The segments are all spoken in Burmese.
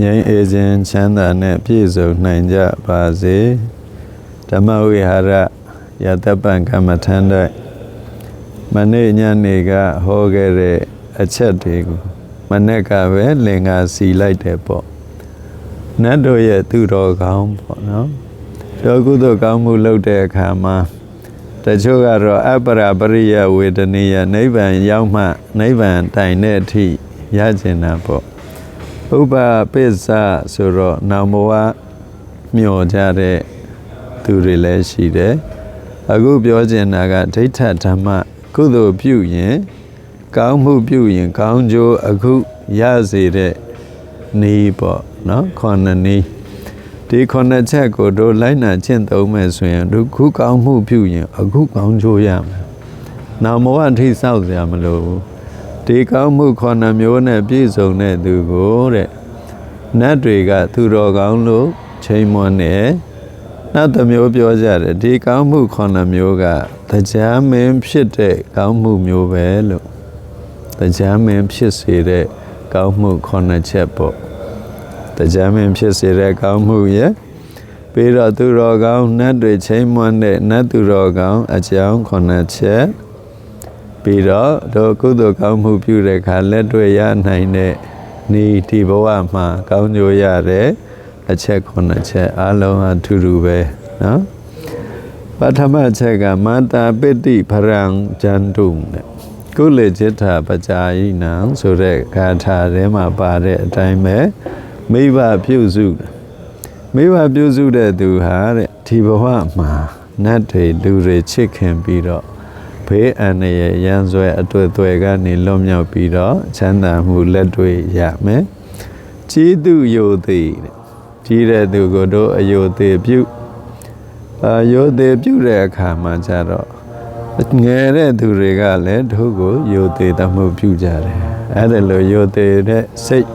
ငြိမ်းအေးခြင်းချမ်းသာနဲ့ပြည့်စုံနိုင်ကြပါစေဓမ္မဝိဟာရယတပံကမ္မထံတဲ့မနေ့ညနေကဟောခဲ့တဲ့အချက်တွေကိုမနေ့ကပဲလင်္ကာစီလိုက်တယ်ပေါ့နတ်တို့ရဲ့သူတော်ကောင်းပေါ့နော်ယောကုသိုလ်ကောင်းမှုလုပ်တဲ့အခါမှာတချို့ကတော့အပ္ပရာပရိယဝေဒနိယနိဗ္ဗာန်ရောက်မှနိဗ္ဗာန်တိုင်တဲ့အထိရကျင်တာပေါ့ ဥပပိစ္ဆဆိုတော့နောင်ဘဝမျောကြတဲ့သူတွေလည်းရှိတယ်အခုပြောချင်တာကဒိဋ္ဌဓမ္မကုသိုလ်ပြုရင်ကောင်းမှုပြုရင်ကောင်းကျိုးအခုရစေတဲ့နီးပေါ့နော်ခေါဏနီးဒီခုနှစ်ချက်ကိုတို့လိုက်နာကျင့်သုံးမယ်ဆိုရင်တို့ခုကောင်းမှုပြုရင်အခုကောင်းကျိုးရမယ်။နောက်ဘဝအထိစောက်စရာမလိုဘူး။ ဒီကောင်းမှုခုနှစ်မျိုးနဲ့ပြည့်စုံတဲ့သူကိုတဲ့နတ်တွေကသူတော်ကောင်းလို့ချိန်မွန်းတယ်။နောက်တစ်မျိုးပြောကြတယ်ဒီကောင်းမှုခုနှစ်မျိုးကတရားမင်းဖြစ်တဲ့ကောင်းမှုမျိုးပဲလို့တရားမင်းဖြစ်စေတဲ့ကောင်းမှုခုနှစ်ချက်ပေါ့။တရားမင်းဖြစ်စေတဲ့ကောင်းမှုရဲ့ပြီးတော့သူတော်ကောင်းနတ်တွေချိန်မွန်းတဲ့နတ်သူတော်ကောင်းအကြောင်းခုနှစ်ချက် ပြီးတော့တို့ကုသိုလ်ကောင်းမှုပြုတဲ့အခါလက်တွေ့ရနိုင်တဲ့ဤဒီဘဝမှာကောင်းကျိုးရတဲ့အချက်ခုနှစ်ချက်အလုံးအထူးထူပဲနော်ပထမချက်ကမာတာပိတိဖရံဂျန်တုတဲ့ကုလေจิตတာပကြာယိနံဆိုတဲ့ဂါထာထဲမှာပါတဲ့အတိုင်းပဲမိဘပြုစုမိဘပြုစုတဲ့သူဟာတဲ့ဒီဘဝမှာနတ်တွေလူတွေချစ်ခင်ပြီးတော့ ဘေးအန္တရာယ်ရန်ဆွဲအတွေ့အသွယ်ကနေလွတ်မြောက်ပြီးတော့ချမ်းသာမှုလက်တွေ့ရမယ်ကြီးသူယိုသေးတဲ့ကြီးတဲ့သူကိုတို့အယိုသေးပြုအာယိုသေးပြုတဲ့အခါမှာကျတော့ငယ်တဲ့သူတွေကလည်းတို့ကိုယိုသေးတမှုပြုကြတယ်အဲ့ဒါလိုယိုသေးတဲ့စိတ်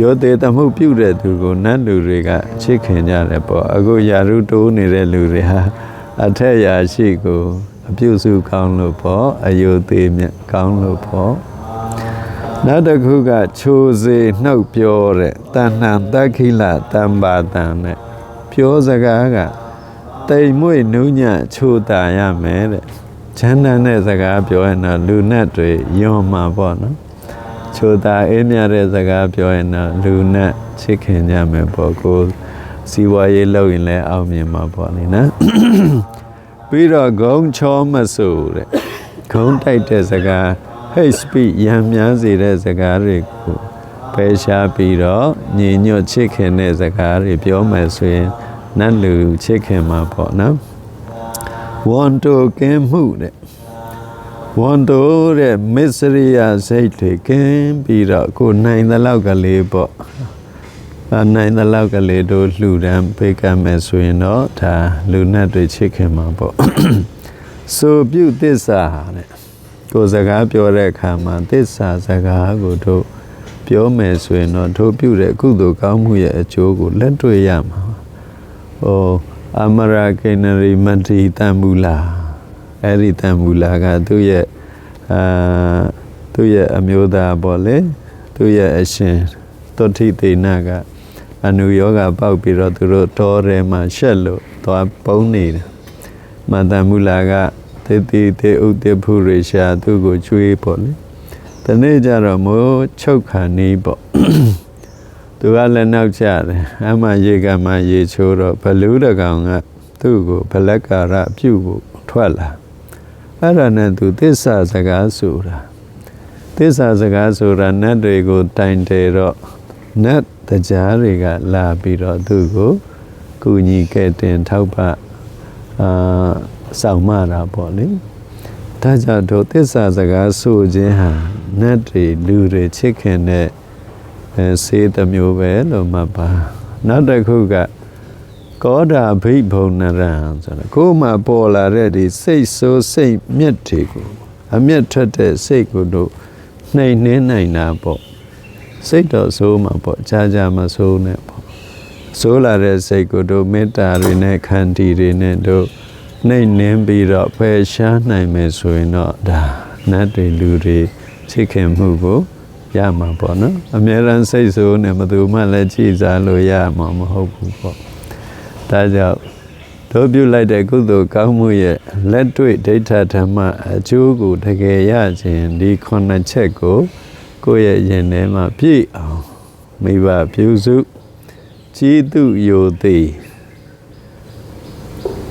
ရောသေးတမှုပြုတဲ့သူကိုနတ်လူတွေကချစ်ခင်ကြတယ်ပေါ့အခုယာရုတိုးနေတဲ့လူတွေဟာအထက်ရာရှိကို အပြုစုကောင်းလို့ပေါ့အယုသေးမြတ်ကောင်းလို့ပေါ့နောက်တစ်ခုကချိုစေနှုတ်ပြောတဲ့တဏ္ဏတက္ခိလတမ္ပါတန်နဲ့ပြောစကားကတိမ်မွေ့နူးညံ့ချိုတာရမယ်တဲ့ချမ်းသာတဲ့စကားပြောရင်တော့လူနဲ့တွေယွန်မှာပေါ့နော်ချိုတာအေးမြတဲ့စကားပြောရင်တော့လူနဲ့ချစ်ခင်ကြမယ်ပေါ့ကိုစီဝါရေးလုပ်ရင်လည်းအောင်မြင်မှာပေါ့လေနော် ပြီးတော့ဂုံချောမဆူတဲ့ဂုံတိုက်တဲ့စကား hate speech ရံများစေတဲ့စကားတွေကိုပယ်ရှားပြီးတော့ညီညွတ်ချစ်ခင်တဲ့စကားတွေပြောမယ်ဆိုရင်နတ်လူချစ်ခင်မှာပေါ့နော်ဝန်တိုကင်းမှုတဲ့ဝန်တိုတဲ့မစ္စရိယစိတ်တွေကင်းပြီးတော့ကိုနိုင်တဲ့လောက်ကလေးပေါ့အ နိုင်တဲ့လောက်ကလေးတို့လှူဒန်းပေးကမ်းမယ်ဆိုရင်တော့ဒါလူနဲ့တွေချစ်ခင်မှာပေါ့ဆိုပြုသစ္စာတဲ့ကိုစကားပြောတဲ့အခါမှာသစ္စာစကားကိုတို့ပြောမယ်ဆိုရင်တော့တို့ပြုတဲ့ကုသိုလ်ကောင်းမှုရဲ့အကျိုးကိုလက်တွေ့ရမှာဟိုအမရာကေနရီမတ္တိတံမူလာအဲ့ဒီတံမူလာကသူ့ရဲ့အာသူ့ရဲ့အမျိုးသားပေါ့လေသူ့ရဲ့အရှင်တုဋ္ဌိသေနက အနုယောဂပေါက်ပြီးတော့သူတို့တော်ထဲမှာရှက်လို့သွားပုံနေတယ်မတံမူလာကတေတိတေဥတေဖုရေရှာသူ့ကိုကျွေးပေါ့လေဒီနေ့ကျတော့မိုးချုပ်ခါနေပေါ့သူကလည်းနောက်ကျတယ်အမှရေကမှရေချိုးတော့ဘလူးတကောင်ကသူ့ကိုဘလက္ကာရပြုတ်ဖို့ထွက်လာအဲ့ဒါနဲ့သူသစ္စာစကားဆိုတာသစ္စာစကားဆိုတာနတ်တွေကိုတိုင်တယ်တော့နတ် တရားတွေကလာပြီးတော့သူ့ကိုကုညီကဲ့တင်ထောက်ပအာဆောင်မတာပေါ့လေဒါကြောင့်တို့သစ္စာစကားဆိုခြင်းဟာနတ်တွေလူတွေချစ်ခင်တဲ့အဲစေတမျိုးပဲလို့မှတ်ပါနောက်တစ်ခုကကောဓာဘိဘုံနရံဆိုတော့ကိုယ်မှပေါ်လာတဲ့ဒီစိတ်ဆိုးစိတ်မြက်တွေကိုအမျက်ထွက်တဲ့စိတ်ကိုတို့နှိမ်နှင်းနိုင်တာပေါ့ စိတ်တော့ဆိုးမှာပေါ့ကြာကြာမဆိုးနဲ့ပေါ့ဆိုးလာတဲ့စိတ်ကိုတို့မေတ္တာတွေနဲ့ခန္တီတွေနဲ့တို့နှိမ်နှင်းပြီးတော့ဖယ်ရှားနိုင်မယ်ဆိုရင်တော့ဒါနတ်တွေလူတွေချစ်ခင်မှုကိုရရမှာပေါ့နော်အမြဲတမ်းစိတ်ဆိုးနေဘယ်သူမှလည်းကြည်စားလို့ရမှာမဟုတ်ဘူးပေါ့ဒါကြောင့်တို့ပြုလိုက်တဲ့ကုသိုလ်ကောင်းမှုရဲ့လက်တွေ့ဒိဋ္ဌဓမ္မအကျိုးကိုတကယ်ရခြင်းဒီခုနှစ်ချက်ကို ကိုယ့်ရဲ့ရင်ထဲမှာပြည့်အောင်မိဘပြုစုကြည်သူယိုသည်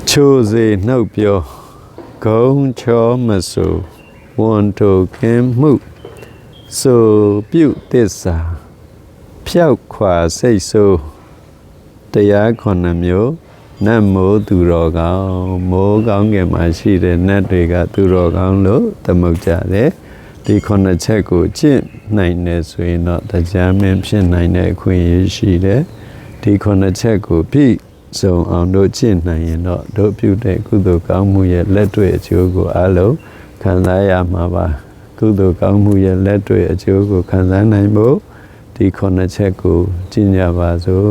ချိုးစေနှုတ်ပြောဂုံချောမဆူဝန်တိုကင်းမှုဆိုပြုတစ္ဆာဖြောက်ခွာစိတ်ဆိုးတရားခုနှစ်မျိုးနတ်မိုးသူတော်ကောင်းမိုးကောင်းငယ်မှာရှိတဲ့နတ်တွေကသူတော်ကောင်းလို့သမုတ်ကြတယ် ဒီခုနှစ်ချက်ကိုကျင့်နိုင်တယ်ဆိုရင်တော့တရားမင်းဖြစ်နိုင်တဲ့အခွင့်အရေးရှိတယ်ဒီခုနှစ်ချက်ကိုပြည့်စုံအောင်တို့ကျင့်နိုင်ရင်တော့တို့ပြုတဲ့ကုသိုလ်ကောင်းမှုရဲ့လက်တွေ့အကျိုးကိုအလုံးခံစားရမှာပါကုသိုလ်ကောင်းမှုရဲ့လက်တွေ့အကျိုးကိုခံစားနိုင်ဖို့ဒီခုနှစ်ချက်ကိုကျင့်ကြပါစို့